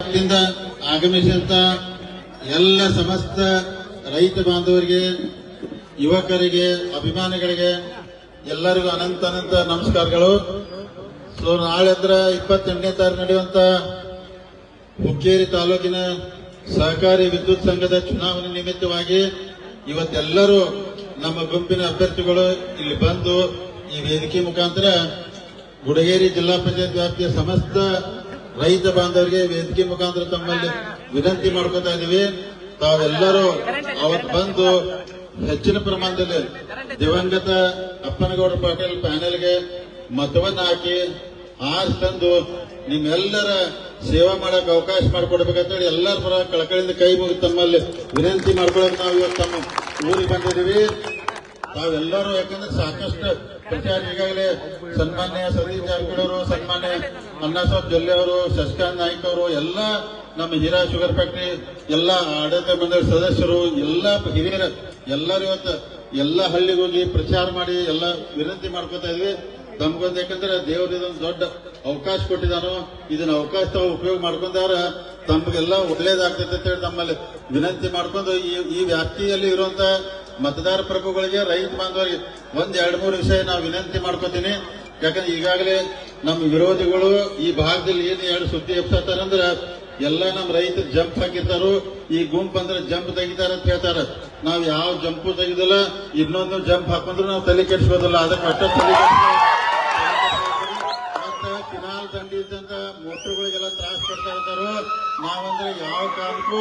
ದಿಂದ ಆಗಮಿಸಿದಂತ ಎಲ್ಲ ಸಮಸ್ತ ರೈತ ಬಾಂಧವರಿಗೆ, ಯುವಕರಿಗೆ, ಅಭಿಮಾನಿಗಳಿಗೆ ಎಲ್ಲರಿಗೂ ಅನಂತ ಅನಂತ ನಮಸ್ಕಾರಗಳು. ಸೊ, ನಾಳೆ ಅಂದ್ರೆ ಇಪ್ಪತ್ತೆಂಟನೇ ತಾರೀಕು ನಡೆಯುವಂತ ಹುಕ್ಕೇರಿ ತಾಲೂಕಿನ ಸಹಕಾರಿ ವಿದ್ಯುತ್ ಸಂಘದ ಚುನಾವಣೆ ನಿಮಿತ್ತವಾಗಿ ಇವತ್ತೆಲ್ಲರೂ ನಮ್ಮ ಗುಂಪಿನ ಅಭ್ಯರ್ಥಿಗಳು ಇಲ್ಲಿ ಬಂದು ಈ ವೇದಿಕೆ ಮುಖಾಂತರ ಗುಡಗೇರಿ ಜಿಲ್ಲಾ ಪಂಚಾಯತ್ ವ್ಯಾಪ್ತಿಯ ಸಮಸ್ತ ರೈತ ಬಾಂಧವರಿಗೆ ವೇದಿಕೆ ಮುಖಾಂತರ ತಮ್ಮಲ್ಲಿ ವಿನಂತಿ ಮಾಡ್ಕೊತಾ ಇದೀವಿ ತಾವೆಲ್ಲರೂ ಅವತ್ತು ಬಂದು ಹೆಚ್ಚಿನ ಪ್ರಮಾಣದಲ್ಲಿ ದಿವಂಗತ ಅಪ್ಪನಗೌಡ ಪಾಟೀಲ್ ಪ್ಯಾನೆಲ್ಗೆ ಮತವನ್ನ ಹಾಕಿ ಆರ್ ತಂದು ನಿಮ್ಮೆಲ್ಲರ ಸೇವಾ ಮಾಡಕ್ ಅವಕಾಶ ಮಾಡಿಕೊಡ್ಬೇಕಂತೇಳಿ ಎಲ್ಲರ ಪರ ಕಳಕಳಿಯಿಂದ ಕೈ ಮುಗಿದು ತಮ್ಮಲ್ಲಿ ವಿನಂತಿ ಮಾಡ್ಕೊಳಕ್ ನಾವು ಇವತ್ತು ತಮ್ಮ ಊರಿಗೆ ಬಂದಿದ್ದೀವಿ. ತಾವೆಲ್ಲರೂ ಯಾಕಂದ್ರೆ ಸಾಕಷ್ಟು ಪ್ರಚಾರ ಈಗಾಗಲೇ ಸನ್ಮಾನ್ಯ ಸತೀಶ್ ಜಾರಕಿಹೊಳಿ ಅವರು ಸನ್ಮಾನ್ಯ ಅಣ್ಣಾಸಾಬ್ ಜೊಲ್ಲೆ ಅವರು ಶಶಿಕಾಂತ್ ನಾಯ್ಕ ಅವರು, ಎಲ್ಲ ನಮ್ಮ ಹೀರಾ ಶುಗರ್ ಫ್ಯಾಕ್ಟ್ರಿ, ಎಲ್ಲ ಆಡಳಿತ ಮಂಡಳಿ ಸದಸ್ಯರು, ಎಲ್ಲ ಹಿರಿಯರ ಎಲ್ಲರೂ ಇವತ್ತು ಎಲ್ಲ ಹಳ್ಳಿಗೆ ಹೋಗಿ ಪ್ರಚಾರ ಮಾಡಿ, ಎಲ್ಲ ವಿನಂತಿ ಮಾಡ್ಕೊತಾ ಇದ್ವಿ. ತಮ್ಗೊಂದು ಯಾಕಂದ್ರೆ ದೇವರು ಇದೊಂದು ದೊಡ್ಡ ಅವಕಾಶ ಕೊಟ್ಟಿದ್ದಾನು, ಇದನ್ನ ಅವಕಾಶ ತಾವು ಉಪಯೋಗ ಮಾಡ್ಕೊಂಡಾರ ತಮ್ಗೆಲ್ಲ ಒಳ್ಳೇದಾಗ್ತೈತೆ ಅಂತ ಹೇಳಿ ನಮ್ಮಲ್ಲಿ ವಿನಂತಿ ಮಾಡ್ಕೊಂಡು ಈ ಈ ವ್ಯಾಪ್ತಿಯಲ್ಲಿ ಇರುವಂತ ಮತದಾರ ಪ್ರಭುಗಳಿಗೆ ರೈತ ಬಾಂಧವರಿಗೆ ಒಂದ್ ಎರಡ್ ಮೂರು ವಿಷಯ ನಾವು ವಿನಂತಿ ಮಾಡ್ಕೋತೀನಿ. ಯಾಕಂದ್ರೆ ಈಗಾಗಲೇ ನಮ್ಮ ವಿರೋಧಿಗಳು ಈ ಭಾಗದಲ್ಲಿ ಏನು ಎರಡು ಸುದ್ದಿ ಎಬ್ಸತ್ತಾರಂದ್ರ ಎಲ್ಲ ನಮ್ಮ ರೈತರು ಜಂಪ್ ಹಾಕಿರ್ತಾರೋ. ಈ ಗುಂಪು ಅಂದ್ರೆ ಜಂಪ್ ತೆಗಿತಾರ ಅಂತ ಹೇಳ್ತಾರ. ನಾವ್ ಯಾವ ಜಂಪು ತೆಗಿದಿಲ್ಲ, ಇನ್ನೊಂದು ಜಂಪ್ ಹಾಕೊಂಡ್ರು ನಾವು ತಲೆ ಕೆಡಿಸ್ಬೋದಲ್ಲ. ಅದಕ್ಕೆ ಅಷ್ಟೇ ತಲೆ ಮತ್ತೆ ಕಿನಾಲ್ ದಂಡಿ ಮೋಟ್ರುಗಳಿಗೆಲ್ಲ ತ್ರಾಸ ಕೊಡ್ತಾ ಇರ್ತಾರೋ ನಾವಂದ್ರೆ ಯಾವ ಕಾರಣಕ್ಕೂ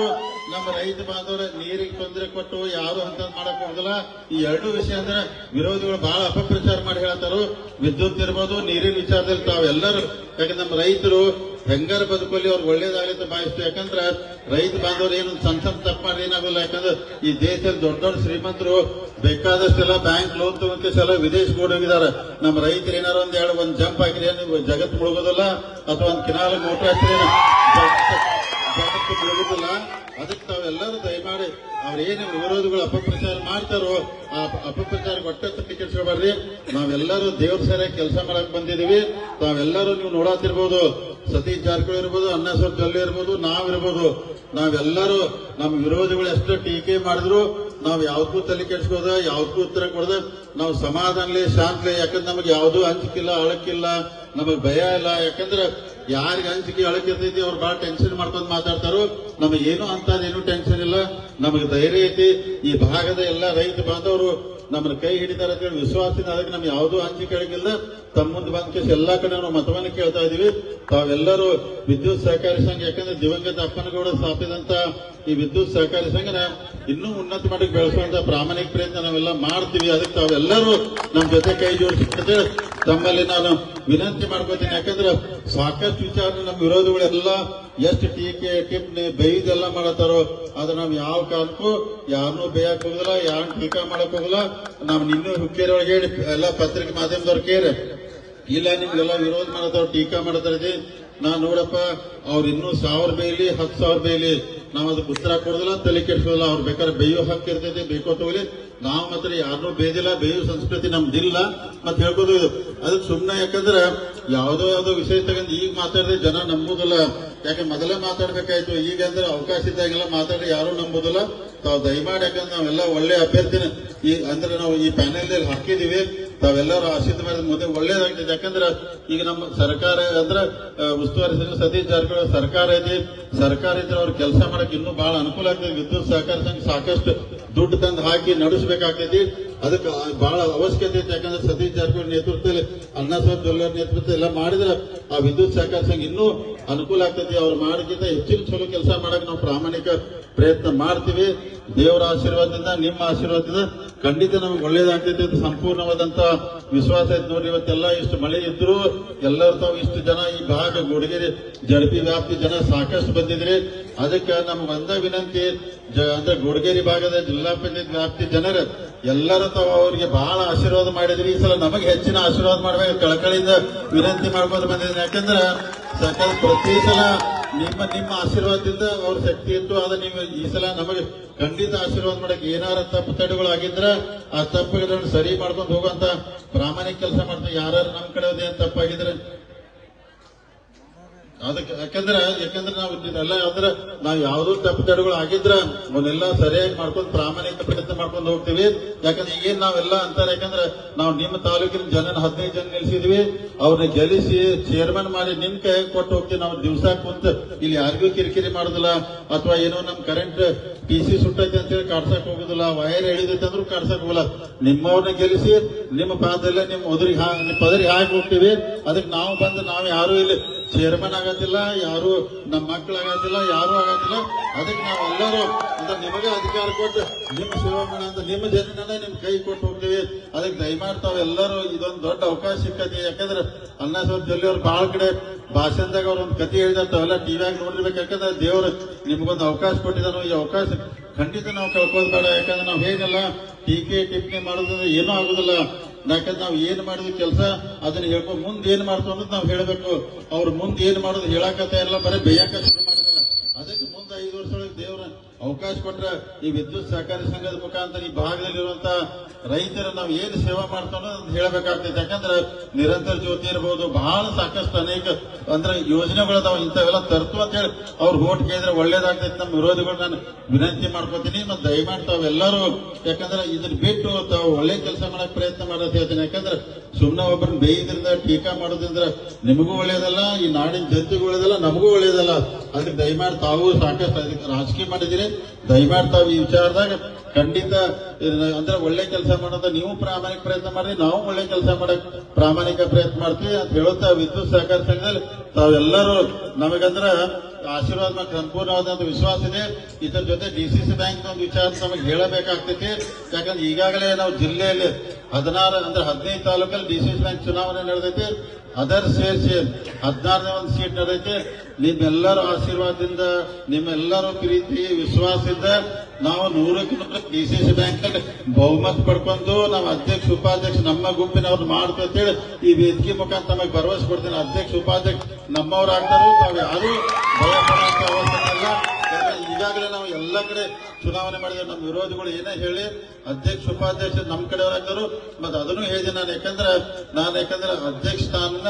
ನಮ್ಮ ರೈತ ಬಾಂಧವರ ನೀರಿಗೆ ತೊಂದರೆ ಕೊಟ್ಟು ಯಾರು ಅಂತ ಮಾಡಕ್ ಹೋಗಲ್ಲ. ಈ ಎರಡು ವಿಷಯ ಅಂದ್ರೆ ವಿರೋಧಿಗಳು ಬಹಳ ಅಪಪ್ರಚಾರ ಮಾಡಿ ಹೇಳ್ತಾರೋ, ವಿದ್ಯುತ್ ಇರ್ಬೋದು, ನೀರಿನ ವಿಚಾರದಲ್ಲಿ ತಾವೆಲ್ಲರೂ, ಯಾಕಂದ್ರೆ ನಮ್ಮ ರೈತರು ಹೆಂಗಾರ ಬದುಕಲ್ಲಿ ಅವ್ರು ಒಳ್ಳೇದಾಗಲಿ ಅಂತ ಭಾವಿಸ್ತು ಯಾಕಂದ್ರೆ ರೈತ ಬಾಂಧವರು ಏನು ಸಣ್ಣ ಸಣ್ಣ ತಪ್ಪು ಮಾಡಿ ಏನಾಗಲ್ಲ. ಯಾಕಂದ್ರೆ ಈ ದೇಶದಲ್ಲಿ ದೊಡ್ಡ ದೊಡ್ಡ ಶ್ರೀಮಂತರು ಬೇಕಾದಷ್ಟೆಲ್ಲ ಬ್ಯಾಂಕ್ ಲೋನ್ ತಗೊಂಡ್ಕೆಲ್ಲ ವಿದೇಶ ಹೋಗಿದ್ದಾರೆ ನಮ್ಮ ರೈತರು ಏನಾರು ಒಂದ್ ಎರಡು, ಒಂದ್ ಜಂಪ್ ಹಾಕಿದ್ರೆ ಜಗತ್ತು ಮುಳುಗೋದಿಲ್ಲ? ಅಥವಾ ಒಂದ್ ಕಿನಾಲ್ ಮೋಟರ್ ಹಾಕಿದ್ರೆ ಮುಳುಗೋದಿಲ್ಲ ಅದಕ್ಕೆ ತಾವೆಲ್ಲರೂ ದಯಮಾಡಿ ಅವ್ರೇನು ವಿರೋಧಿಗಳು, ಅಪಪ್ರಚಾರ ಮಾಡ್ತಾರೋ ಆ ಅಪ- ಅಪಪ್ರಚಾರ ಒಟ್ಟ ತಪ್ಪಿ ಕೆಲ್ಸ್ಕೊಬಾರ್ರಿ ನಾವೆಲ್ಲರೂ ದೇವ್ರ ಸರಿಯಾಗಿ ಕೆಲಸ ಮಾಡಕ್ ಬಂದಿದೀವಿ ತಾವೆಲ್ಲರೂ ನೀವು ನೋಡಾತಿರ್ಬೋದು. ಸತೀಶ್ ಜಾರಕಿಹೊಳಿ ಇರ್ಬೋದು, ಅನ್ನ ಜೊಲ್ಲೆ ಇರ್ಬೋದು, ನಾವಿರ್ಬೋದು. ನಾವೆಲ್ಲರೂ ನಮ್ಮ ವಿರೋಧಿಗಳು ಎಷ್ಟು ಟೀಕೆ ಮಾಡಿದ್ರು. ನಾವು ಯಾವ್ದಕ್ಕೂ ತಲೆ ಕೆಡ್ಸ್ಕೋದ ಯಾವ್ದಕ್ಕೂ ಉತ್ತರ ಕೊಡದ. ನಾವು ಸಮಾಧಾನಲಿ, ಶಾಂತಲಿ, ಯಾಕಂದ್ರೆ ನಮಗೆ ಯಾವ್ದೂ ಹಂಚಿಕಿಲ್ಲ ಅಳಕಿಲ್ಲ, ನಮಗೆ ಭಯ ಇಲ್ಲ. ಯಾಕಂದ್ರೆ ಯಾರಿಗೆ ಅಂಜಿಕೆ ಅಳಕಿರ್ತೈತಿ ಅವ್ರು ಬಹಳ ಟೆನ್ಷನ್ ಮಾಡ್ಕೊಂಡು ಮಾತಾಡ್ತಾರೋ, ನಮಗೆ ಏನು ಅಂತದೇನು ಟೆನ್ಷನ್ ಇಲ್ಲ. ನಮಗೆ ಧೈರ್ಯ ಐತಿ. ಈ ಭಾಗದ ಎಲ್ಲ ರೈತ ಬಾಂಧವರು ನಮ್ಮನ್ನ ಕೈ ಹಿಡಿತಾರೆ ಅಂತ ಹೇಳಿ ವಿಶ್ವಾಸದಿಂದ ಅದಕ್ಕೆ ನಮ್ಗೆ ಯಾವುದೂ ಅಂಜಿಕೆ ಅಡಗಿಲ್ಲ ತಮ್ಮ ಮುಂದೆ ಬಂದ ಕೇಸ್ ಎಲ್ಲಾ ಕಡೆ ನಾವು ಮತವನ್ನು ಕೇಳ್ತಾ ಇದೀವಿ ತಾವೆಲ್ಲರೂ ವಿದ್ಯುತ್ ಸಹಕಾರಿ ಸಂಘ, ಯಾಕಂದ್ರೆ ದಿವಂಗತ ಅಪ್ಪನಗೌಡ ಸ್ಥಾಪಿಸಿದಂತ ಈ ವಿದ್ಯುತ್ ಸಹಕಾರಿ ಸಂಘನ ಇನ್ನೂ ಉನ್ನತ ಮಟ್ಟಕ್ಕೆ ಬೆಳೆಸುವಂತ ಪ್ರಾಮಾಣಿಕ ಪ್ರಯತ್ನ ನಾವೆಲ್ಲ ಮಾಡ್ತೀವಿ. ಅದಕ್ಕೆ ತಾವೆಲ್ಲರೂ ನಮ್ಮ ಜೊತೆ ಕೈ ಜೋಡಿಸಿ ತಮ್ಮಲ್ಲಿ ನಾನು ವಿನಂತಿ ಮಾಡ್ಕೋತೀನಿ ಯಾಕಂದ್ರೆ ಸಾಕಷ್ಟು ವಿಚಾರ ನಮ್ಮ ವಿರೋಧಿಗಳೆಲ್ಲ ಎಷ್ಟು ಟೀಕೆ, ಟಿಪ್ಪಣಿ ಬೈದೆಲ್ಲ ಮಾಡತ್ತಾರೋ ಆದ್ರೆ ನಾವು ಯಾವ ಕಾರಣಕ್ಕೂ ಯಾರನ್ನು ಬೇಯಕ್ ಹೋಗಲ್ಲ ಯಾರನ್ನ ಟೀಕಾ ಮಾಡಕ್ ಹೋಗಲ್ಲ ನಾವು ನಿನ್ನೂ ಹುಕ್ಕೇರಿ ಒಳಗೆ ಹೇಳಿ ಎಲ್ಲ ಪತ್ರಿಕೆ ಮಾಧ್ಯಮದವ್ರು ಕೇಳಿ ಇಲ್ಲ, ನಿಮ್ಗೆಲ್ಲ ವಿರೋಧ ಮಾಡತ್ತಾರ, ಟೀಕಾ ಮಾಡತಾರ ನಾನು ನೋಡಪ್ಪ, ಅವ್ರು ಇನ್ನೂ ಸಾವಿರ ಬೇಲಿ ಹತ್ತು ಸಾವಿರ ಬೇಲಿ ನಾವ್ ಅದಕ್ಕೆ ಉತ್ತರ ಕೊಡೋದಿಲ್ಲ, ತಲೆ ಕೆಡಿಸೋದಿಲ್ಲ, ಅವ್ರು ಬೇಕಾದ್ರೆ ಬೇಯೋ ಹಾಕಿರ್ತೈತೆ ಬೇಕೋ ಹೋಗ್ಲಿ ನಾವು ಮಾತ್ರ ಯಾರನ್ನೂ ಬೇದಿಲ್ಲ, ಬೇಯೋ ಸಂಸ್ಕೃತಿ ನಮ್ದಿಲ್ಲ ಮತ್ತೆ ಹೇಳ್ಬೋದು ಇದು. ಅದಕ್ಕೆ ಸುಮ್ಮನೆ ಯಾಕಂದ್ರೆ ಯಾವುದೋ ಯಾವುದೋ ವಿಷಯ ತಗೊಂಡು ಈಗ ಮಾತಾಡಿದ್ರೆ ಜನ ನಂಬುದಿಲ್ಲ. ಯಾಕೆ ಮೊದಲೇ ಮಾತಾಡ್ಬೇಕಾಯ್ತು, ಈಗ ಅಂದ್ರೆ ಅವಕಾಶ ಇದ್ದಾಗೆಲ್ಲ ಮಾತಾಡಿ ಯಾರು ನಂಬುದಿಲ್ಲ. ತಾವು ದಯಮಾಡಿ ಯಾಕಂದ್ರೆ ನಾವೆಲ್ಲ ಒಳ್ಳೆ ಅಭ್ಯರ್ಥಿನ. ಈ ಅಂದ್ರೆ ನಾವು ಈ ಪ್ಯಾನೆಲ್ ಹಾಕಿದೀವಿ. ತಾವೆಲ್ಲರೂ ಆಶೀರ್ವಾದ ಮೇಲೆ ಮುಂದೆ ಒಳ್ಳೇದಾಗ್ತದೆ. ಯಾಕಂದ್ರೆ ಈಗ ನಮ್ಮ ಸರ್ಕಾರ ಅಂದ್ರೆ ಉಸ್ತುವಾರಿ ಸಚಿವ ಸತೀಶ್ ಜಾರಕಿಹೊಳಿ ಸರ್ಕಾರ ಐತಿ ಸರ್ಕಾರ ಇದ್ರೆ ಅವ್ರ ಕೆಲಸ ಮಾಡಕ್ಕೆ ಇನ್ನೂ ಬಹಳ ಅನುಕೂಲ ಆಗ್ತದೆ. ವಿದ್ಯುತ್ ಸಹಕಾರ ಸಂಘ ಸಾಕಷ್ಟು ದುಡ್ಡು ತಂದು ಹಾಕಿ ನಡೆಸಬೇಕಾಗ್ತೈತಿ. ಅದಕ್ಕೆ ಬಹಳ ಅವಶ್ಯಕತೆ ಐತೆ ಯಾಕಂದ್ರೆ ಸತೀಶ್ ಜಾರಕಿಹೊಳಿ ನೇತೃತ್ವದಲ್ಲಿ ಅಣ್ಣಾಸಾಬ್ ಜೊಲ್ಲೆಯವ್ರ ನೇತೃತ್ವ ಎಲ್ಲ ಮಾಡಿದ್ರೆ ಆ ವಿದ್ಯುತ್ ಸಹಕಾರ ಸಂಘ ಇನ್ನೂ ಅನುಕೂಲ ಆಗ್ತೈತಿ ಅವ್ರು ಮಾಡೋಕ್ಕಿಂತ ಹೆಚ್ಚಿನ ಚಲೋ ಕೆಲಸ ಮಾಡಕ್ ನಾವು ಪ್ರಾಮಾಣಿಕ ಪ್ರಯತ್ನ ಮಾಡ್ತೀವಿ. ದೇವರ ಆಶೀರ್ವಾದದಿಂದ, ನಿಮ್ಮ ಆಶೀರ್ವಾದದಿಂದ ಖಂಡಿತ ನಮ್ಗೆ ಒಳ್ಳೇದಾಗ್ತೈತಿ ಅಂತ ಸಂಪೂರ್ಣವಾದಂತ ವಿಶ್ವಾಸ ಐತೆ ನೋಡ್ರಿ. ಇವತ್ತೆಲ್ಲ ಇಷ್ಟು ಮಳೆ ಇದ್ರು ಎಲ್ಲರೂ ತಾವು ಇಷ್ಟು ಜನ ಈ ಭಾಗ ಗುಡಗೇರಿ, ಜಡಪಿ ವ್ಯಾಪ್ತಿ ಜನ ಸಾಕಷ್ಟು ಬಂದಿದ್ರಿ. ಅದಕ್ಕೆ ನಮ್ಗೆ ಒಂದ ವಿನಂತಿ ಅಂದ್ರೆ ಗುಡಗೇರಿ ಭಾಗದ ಜಿಲ್ಲಾ ಪಂಚಾಯತ್ ವ್ಯಾಪ್ತಿ ಜನರ ಎಲ್ಲರೂ ತಾವು ಅವ್ರಿಗೆ ಬಹಳ ಆಶೀರ್ವಾದ ಮಾಡಿದ್ರಿ ಈ ಸಲ ನಮಗೆ ಹೆಚ್ಚಿನ ಆಶೀರ್ವಾದ ಮಾಡಬೇಕು ಕಳಕಳಿಯಿಂದ ವಿನಂತಿ ಮಾಡ್ಕೊಂಡು ಬಂದಿದ್ದೀನಿ. ಯಾಕಂದ್ರೆ ಸಕಲ ಪ್ರತಿ ಸಲ ನಿಮ್ಮ ನಿಮ್ಮ ಆಶೀರ್ವಾದದಿಂದ ಅವ್ರ ಶಕ್ತಿ ಇತ್ತು ಆದ್ರೆ ನೀವು ಈ ಸಲ ನಮಗೆ ಖಂಡಿತ ಆಶೀರ್ವಾದ ಮಾಡಕ್ ಏನಾರ ತಪ್ಪು ತಡೆಗಳು ಆಗಿದ್ರೆ ಆ ತಪ್ಪುಗಳನ್ನು ಸರಿ ಮಾಡ್ಕೊಂಡು ಹೋಗುವಂತ ಪ್ರಾಮಾಣಿಕ ಕೆಲಸ ಮಾಡ್ತಾರೆ ಯಾರು ನಮ್ ಕಡೆ ಅದೇನ್ ತಪ್ಪಾಗಿದ್ರೆ ಅದಕ್ಕೆ ಯಾಕಂದ್ರೆ ಯಾಕಂದ್ರೆ ನಾವು ಇದೆಲ್ಲ ಅಂದ್ರೆ ನಾವು ಯಾವ್ದು ತಪ್ಪು ತಡೆಗಳು ಆಗಿದ್ರ ಅವನ್ನೆಲ್ಲ ಸರಿಯಾಗಿ ಮಾಡ್ಕೊಂಡು ಪ್ರಾಮಾಣಿಕ ಪ್ರಯತ್ನ ಮಾಡ್ಕೊಂಡು ಹೋಗ್ತೀವಿ. ಯಾಕಂದ್ರೆ ಈಗೇನ್ ನಾವೆಲ್ಲ ಅಂತಾರೆ, ಯಾಕಂದ್ರೆ ನಾವು ನಿಮ್ಮ ತಾಲೂಕಿನ ಜನ ಹದಿನೈದು ಜನ ನಿಲ್ಸಿದ್ವಿ. ಅವ್ರನ್ನ ಗೆಲ್ಲಿಸಿ ಚೇರ್ಮನ್ ಮಾಡಿ ನಿಮ್ ಕೈ ಕೊಟ್ಟು ಹೋಗ್ತೀವಿ. ನಾವು ದಿವಸ ಕುಂತ ಇಲ್ಲಿ ಯಾರಿಗೂ ಕಿರಿಕಿರಿ ಮಾಡುದಿಲ್ಲ. ಅಥವಾ ಏನೋ ನಮ್ ಕರೆಂಟ್ ಟಿ ಸಿ ಸುಟ್ಟೈತೆ ಅಂತ ಹೇಳಿ ಕಾಡ್ಸಕ್ ಹೋಗುದಿಲ್ಲ. ವೈರ್ ಎಳಿದೈತೆ ಅಂದ್ರೂ ಕಾಡ್ಸಕ್ ಹೋಗಲ್ಲ ನಿಮ್ಮವ್ರನ್ನ ಗೆಲ್ಲಿಸಿ ನಿಮ್ಮ ಪಾದಲ್ಲೇ ನಿಮ್ಮ ನಿಮ್ಮ ಪದರಿಗೆ ಹಾಕಿ ಹೋಗ್ತೀವಿ. ಅದಕ್ಕೆ ನಾವು ಬಂದು ನಾವು ಯಾರು ಇಲ್ಲಿ ಚೇರ್ಮನ್ ಆಗತ್ತಿಲ್ಲ, ಯಾರು ನಮ್ಮ ಮಕ್ಕಳು ಆಗತ್ತಿಲ್ಲ, ಯಾರು ಆಗತ್ತಿಲ್ಲ. ಅದಕ್ಕೆ ನಾವೆಲ್ಲರೂ ಅಂತ ನಿಮಗೆ ಅಧಿಕಾರ ಕೊಟ್ಟು ನಿಮ್ಮ ಸೇವಾ ಅಂತ ನಿಮ್ಮ ಜನನೇ ನಿಮ್ ಕೈ ಕೊಟ್ಟು ಹೋಗ್ತೀವಿ. ಅದಕ್ಕೆ ದಯಮಾಡಿ ತಾವೆಲ್ಲರೂ ಇದೊಂದು ದೊಡ್ಡ ಅವಕಾಶ ಸಿಕ್ಕತಿ ಯಾಕಂದ್ರೆ ಅನ್ನ ಜಲ್ಲಿ ಅವ್ರು ಬಹಳ ಕಡೆ ಭಾಷಣದಾಗ ಅವ್ರ ಒಂದು ಕತೆ ಹೇಳಿದಾರೆ, ತಾವೆಲ್ಲ ಟಿವಿಯಾಗ ನೋಡಿರ್ಬೇಕು. ಯಾಕಂದ್ರೆ ದೇವರು ನಿಮ್ಗೊಂದು ಅವಕಾಶ ಕೊಟ್ಟಿದ್ದಾನೋ. ಈ ಅವಕಾಶ ಖಂಡಿತ ನಾವು ಕಳ್ಕೊಳ್ತಾಳೆ ಯಾಕಂದ್ರೆ ನಾವು ಹೇಗಲ್ಲ ಟೀಕೆ ಟಿಪ್ಪಣಿ ಮಾಡೋದ್ರಿಂದ ಏನೂ ಆಗುದಿಲ್ಲ. ಯಾಕಂದ್ರೆ ನಾವು ಏನ್ ಮಾಡಿದ ಕೆಲಸ ಅದನ್ನ ಹೇಳ್ಕೊಂಡು ಮುಂದೆ ಏನ್ ಮಾಡ್ತು ಅನ್ನೋದು ನಾವು ಹೇಳಬೇಕು. ಅವ್ರು ಮುಂದೆ ಏನ್ ಮಾಡೋದು ಹೇಳಕತ್ತ ಇಲ್ಲ ಬರೀ ಬೇಯಕ ಶುರು ಮಾಡಿದಾರ. ಅದಕ್ಕೆ ಮುಂದೆ ಐದು ವರ್ಷ ಒಳಗೆ ದೇವ್ರ ಅವಕಾಶ ಕೊಟ್ರೆ ಈ ವಿದ್ಯುತ್ ಸಹಕಾರಿ ಸಂಘದ ಮುಖಾಂತರ ಈ ಭಾಗದಲ್ಲಿರುವಂತ ರೈತರ ನಾವು ಏನು ಸೇವಾ ಮಾಡ್ತಾನೋ ಅಂತ ಹೇಳಬೇಕಾಗ್ತೈತೆ. ಯಾಕಂದ್ರೆ ನಿರಂತರ ಜ್ಯೋತಿ ಇರಬಹುದು ಬಹಳ ಸಾಕಷ್ಟು ಅನೇಕ ಅಂದ್ರೆ ಯೋಜನೆಗಳದಾವ ಇಂಥವೆಲ್ಲ ತರ್ತು ಅಂತ ಹೇಳಿ ಅವ್ರು ಓಟ್ ಕೇಳಿದ್ರೆ ಒಳ್ಳೇದಾಗ್ತೈತೆ. ನಮ್ಮ ವಿರೋಧಿಗಳು ನಾನು ವಿನಂತಿ ಮಾಡ್ಕೋತೀನಿ ಮತ್ತೆ ದಯಮಾಡಿ ತಾವೆಲ್ಲರೂ ಯಾಕಂದ್ರೆ ಇದನ್ನ ಬಿಟ್ಟು ತಾವು ಒಳ್ಳೆ ಕೆಲಸ ಮಾಡಕ್ ಪ್ರಯತ್ನ ಮಾಡೋದು ಹೇಳ್ತೀನಿ. ಯಾಕಂದ್ರೆ ಸುಮ್ಮನೆ ಒಬ್ಬರನ್ನ ಬೇಯ್ದ್ರಿಂದ ಟೀಕಾ ಮಾಡೋದ್ರಿಂದ ನಿಮಗೂ ಒಳ್ಳೇದಲ್ಲ, ಈ ನಾಡಿನ ಜನತೆಗೂ ಒಳ್ಳೇದಲ್ಲ, ನಮಗೂ ಒಳ್ಳೇದಲ್ಲ. ಅದಕ್ಕೆ ದಯಮಾಡಿ ತಾವು ಸಾಕಷ್ಟು ರಾಜಕೀಯ ಮಾಡಿದಿರಿ ದಯಮಾಡಿ ತಾವು ಈ ವಿಚಾರದಾಗ ಖಂಡಿತ ಅಂದ್ರೆ ಒಳ್ಳೆ ಕೆಲಸ ಮಾಡೋದ ನೀವು ಪ್ರಾಮಾಣಿಕ ಪ್ರಯತ್ನ ಮಾಡಿ ನಾವು ಒಳ್ಳೆ ಕೆಲಸ ಮಾಡಕ್ ಪ್ರಾಮಾಣಿಕ ಪ್ರಯತ್ನ ಮಾಡ್ತೀವಿ ಅಂತ ಹೇಳುತ್ತಾ ವಿದ್ಯುತ್ ಸಹಕಾರ ಸಂಘದಲ್ಲಿ ತಾವೆಲ್ಲರೂ ನಮಗಂದ್ರ ಆಶೀರ್ವಾದ ಮಾಡಿ ಸಂಪೂರ್ಣವಾದಂತ ವಿಶ್ವಾಸ ಇದೆ. ಇದರ ಜೊತೆ ಡಿಸಿಸಿ ಬ್ಯಾಂಕ್ ಒಂದು ವಿಚಾರ ನಮಗೆ ಹೇಳಬೇಕಾಗ್ತೈತಿ. ಯಾಕಂದ್ರೆ ಈಗಾಗಲೇ ನಾವು ಜಿಲ್ಲೆಯಲ್ಲಿ ಹದಿನಾರು, ಅಂದ್ರೆ ಹದಿನೈದು ತಾಲೂಕಲ್ಲಿ ಡಿಸಿಸಿ ಬ್ಯಾಂಕ್ ಚುನಾವಣೆ ನಡೆದೈತಿ. ಅದರ್ ಸೇರಿಸಿ ಹದಿನಾರನೇ ಒಂದು ಸೀಟ್ ಅದಕ್ಕೆ ನಿಮ್ಮೆಲ್ಲರ ಆಶೀರ್ವಾದದಿಂದ, ನಿಮ್ಮೆಲ್ಲರ ಪ್ರೀತಿ, ವಿಶ್ವಾಸದಿಂದ ನಾವು ನೂರಕ್ಕೆ ನೂರ ಸಿ ಬ್ಯಾಂಕ್ ಅಲ್ಲಿ ಬಹುಮತ ಪಡ್ಕೊಂಡು ನಾವು ಅಧ್ಯಕ್ಷ, ಉಪಾಧ್ಯಕ್ಷ ನಮ್ಮ ಗುಂಪಿನವ್ರು ಮಾಡ್ತೇಳಿ ಈ ವೇದಿಕೆ ಮುಖಾಂತರ ನಮಗೆ ಭರವಸೆ ಕೊಡ್ತೀನಿ. ಅಧ್ಯಕ್ಷ, ಉಪಾಧ್ಯಕ್ಷ ನಮ್ಮವ್ರು ತಾವು ಯಾರು ಭಯ ಪಡುವಂತ ಅಲ್ಲ ಈಗಾಗಲೇ ನಾವು ಎಲ್ಲ ಕಡೆ ಚುನಾವಣೆ ಮಾಡಿದ್ರೆ ನಮ್ಮ ವಿರೋಧಿಗಳು ಏನೇ ಹೇಳಿ, ಅಧ್ಯಕ್ಷ, ಉಪಾಧ್ಯಕ್ಷ ನಮ್ಮ ಕಡೆಯವರಾಗ್ತಾರು ಮತ್ತೆ ಅದನ್ನು ಹೇಳಿದೆ ನಾನು. ಯಾಕಂದ್ರೆ ನಾನು ಯಾಕಂದ್ರೆ ಅಧ್ಯಕ್ಷ ಸ್ಥಾನ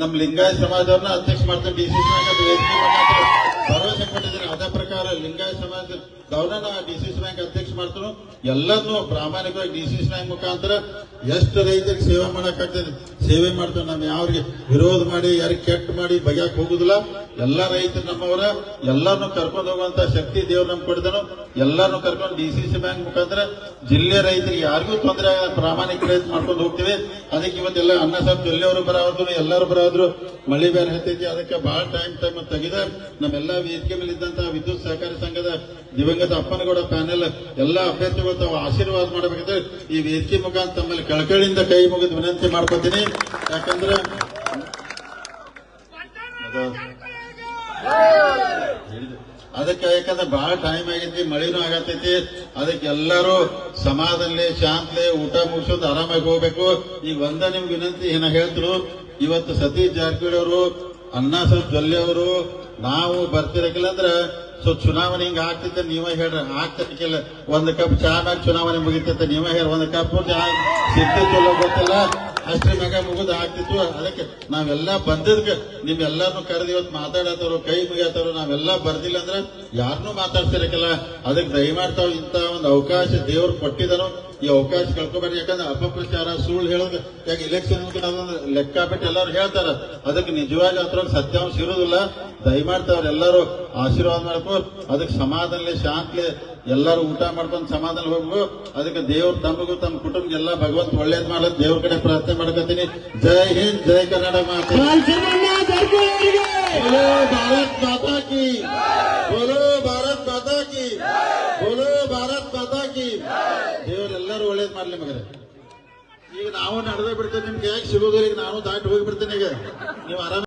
ನಮ್ಮ ಲಿಂಗಾಯತ ಸಮಾಜವನ್ನ ಅಧ್ಯಕ್ಷ ಮಾಡ್ತೇನೆ, ಡಿ ಸಿ ಭರವಸೆ ಕೊಟ್ಟಿದ್ದೀನಿ ಅದೇ ಪ್ರಕಾರ ಲಿಂಗಾಯತ ಸಮಾಜ ಅವ್ರನ್ನ ಡಿ ಸಿ ಬ್ಯಾಂಕ್ ಅಧ್ಯಕ್ಷ ಮಾಡ್ತಾರೋ ಎಲ್ಲರನ್ನೂ ಪ್ರಾಮಾಣಿಕವಾಗಿ ಡಿ ಸಿ ಬ್ಯಾಂಕ್ ಮುಖಾಂತರ ಎಷ್ಟು ರೈತರಿಗೆ ಸೇವೆ ಮಾಡೋಕ್ಕಾಗ್ತದೆ ಸೇವೆ ಮಾಡ್ತೇವೆ ನಾವು ಯಾವ್ರಿಗೆ ವಿರೋಧ ಮಾಡಿ, ಯಾರಿಗೆ ಕೆಟ್ಟ ಮಾಡಿ ಬಗೆಯಕ್ ಹೋಗುದಿಲ್ಲ. ಎಲ್ಲ ರೈತರು ನಮ್ಮವರ, ಎಲ್ಲರನ್ನು ಕರ್ಕೊಂಡು ಹೋಗುವಂತ ಶಕ್ತಿ ದೇವ್ರು ನಮ್ಗೆ ಕೊಡ್ತಾನೋ. ಎಲ್ಲರನ್ನು ಕರ್ಕೊಂಡು ಡಿ ಸಿ ಸಿ ಬ್ಯಾಂಕ್ ಮುಖಾಂತರ ಜಿಲ್ಲೆ ರೈತರಿಗೆ ಯಾರಿಗೂ ತೊಂದರೆ ಆಗ ಪ್ರಾಮಾಣಿಕ ಪ್ರಯತ್ನ ಮಾಡ್ಕೊಂಡು ಹೋಗ್ತೀವಿ. ಅದಕ್ಕೆ ಇವತ್ತೆಲ್ಲ ಅನ್ನ ಸಾಹೇಬ್ ಜೊಲ್ಲೆಯವರು ಬರೋದ್ರು ಎಲ್ಲರೂ ಬರೋದ್ರು ಮಳಿ ಬೇರೆ ಹತ್ತೈತಿ. ಅದಕ್ಕೆ ಬಹಳ ಟೈಮ್ ಟೈಮ್ ತೆಗೆದ ನಮ್ಮೆಲ್ಲ ವೇದಿಕೆ ಮೇಲೆ ಇದ್ದಂತಹ ವಿದ್ಯುತ್ ಸಹಕಾರಿ ಸಂಘದ ದಿವಂಗತ ಅಪ್ಪನಗೌಡ ಪ್ಯಾನೆಲ್ ಎಲ್ಲ ಅಭ್ಯರ್ಥಿಗಳು ತಾವು ಆಶೀರ್ವಾದ ಮಾಡಬೇಕಂದ್ರೆ ಈ ವೇದಿಕೆ ಮುಖಾಂತರ ತಮ್ಮಲ್ಲಿ ಕಳಕಳಿಯಿಂದ ಕೈ ಮುಗಿದು ವಿನಂತಿ ಮಾಡ್ಕೊತೀನಿ. ಯಾಕಂದ್ರೆ ಅದು- ಅದಕ್ಕೆ ಯಾಕಂದ್ರೆ ಬಹಳ ಟೈಮ್ ಆಗೈತಿ ಮಳಿನೂ ಆಗತೈತಿ ಅದಕ್ಕೆ ಎಲ್ಲರೂ ಸಮಾಧಾನಲೆ, ಶಾಂತಲೆ ಊಟ ಮುಗಿಸೋದು ಆರಾಮಾಗಿ ಹೋಗ್ಬೇಕು. ಈಗ ಒಂದ ನಿಮ್ಗೆ ವಿನಂತಿ, ಏನ ಹೇಳ್ತಿರು. ಇವತ್ತು ಸತೀಶ್ ಜಾರಕಿಹೊಳಿ ಅವರು ಅಣ್ಣಾ ಸಾಹೇಬ್ ಜೊಲ್ಲೆ ಅವರು ನಾವು ಬರ್ತಿರಕಿಲ್ಲ ಅಂದ್ರೆ, ಸೊ ಚುನಾವಣೆ ಹಿಂಗ ಆಗ್ತಿತ್ತೆ ನೀವೇ ಹೇಳ್ರಿ. ಆಗ್ತಿರ್ಕಿಲ್ಲ. ಒಂದ್ ಕಪ್ ಚಾ ಮ್ಯಾಗ ಚುನಾವಣೆ ಮುಗಿತೈತೆ ನೀವೇ ಹೇಳಿ ಒಂದ್ ಕಪ್ ಚಾ ಸಿಗ್ತಿ ಚಲೋ ಗೊತ್ತಿಲ್ಲ. ಅಷ್ಟೇ ಮ್ಯಾಗ ಮುಗಿದು ಆಗ್ತಿತ್ತು. ಅದಕ್ಕೆ ನಾವೆಲ್ಲ ಬಂದಿದ್ಕ ನಿಮ್ಮೆಲ್ಲರನ್ನು ಕರೆದು ಇವತ್ತು ಮಾತಾಡತ್ತವ್ರು ಕೈ ಮುಗಿಯತ್ತವ್ರು ನಾವೆಲ್ಲ ಬರ್ದಿಲ್ಲ ಅಂದ್ರೆ ಯಾರನ್ನೂ ಮಾತಾಡ್ತಿರಕಿಲ್ಲ. ಅದಕ್ಕೆ ದಯಮಾಡ್ತಾವ್ ಇಂತ ಒಂದು ಅವಕಾಶ ದೇವ್ರು ಕೊಟ್ಟಿದನು ಈ ಅವಕಾಶ ಕಳ್ಕೊಬೇಡಿ ಯಾಕಂದ್ರೆ ಅಪಪ್ರಚಾರ ಸುಳ್ಳು ಹೇಳೋದು ಯಾಕೆ ಇಲೆಕ್ಷನ್ ಲೆಕ್ಕ ಬಿಟ್ಟು ಎಲ್ಲರೂ ಹೇಳ್ತಾರ. ಅದಕ್ಕೆ ನಿಜವಾಗಿ ಅದ್ರೊಳಗೆ ಸತ್ಯಾಂಶ ಇರೋದಿಲ್ಲ ದಯಮಾಡ್ತಾ ಅವ್ರೆಲ್ಲರೂ ಆಶೀರ್ವಾದ ಮಾಡ್ಕೋ ಅದಕ್ಕೆ ಸಮಾಧಾನಲಿ ಶಾಂತಿ ಎಲ್ಲರೂ ಊಟ ಮಾಡ್ಕೊಂಡು ಸಮಾಧಾನ ಹೋಗ್ಬೇಕು. ಅದಕ್ಕೆ ದೇವ್ರು ತಮಗೂ ತಮ್ಮ ಕುಟುಂಬ ಎಲ್ಲ ಭಗವಂತ ಒಳ್ಳೇದ್ ಮಾಡೋದು ದೇವ್ರ ಕಡೆ ಪ್ರಾರ್ಥನೆ ಮಾಡ್ಕೊತೀನಿ. ಜೈ ಹಿಂದ್ ಜೈ ಕನ್ನಡ ಮಾತು ಭಾರತ್ ಮಾತಾ ಕಿ. ಭಾರತ್ ಮಾತಾ ಕಿ. ಈಗ ನಾವು ನಡೆದೇ ಬಿಡ್ತೇವೆ ನಿಮ್ಗೆ ಯಾಕೆ ಸಿಗೋದಿಲ್ಲ ನಾನು ದಾಟಿ ಹೋಗಿ ಬಿಡ್ತೇನೆ ಈಗ. ನೀವು ಆರಾಮ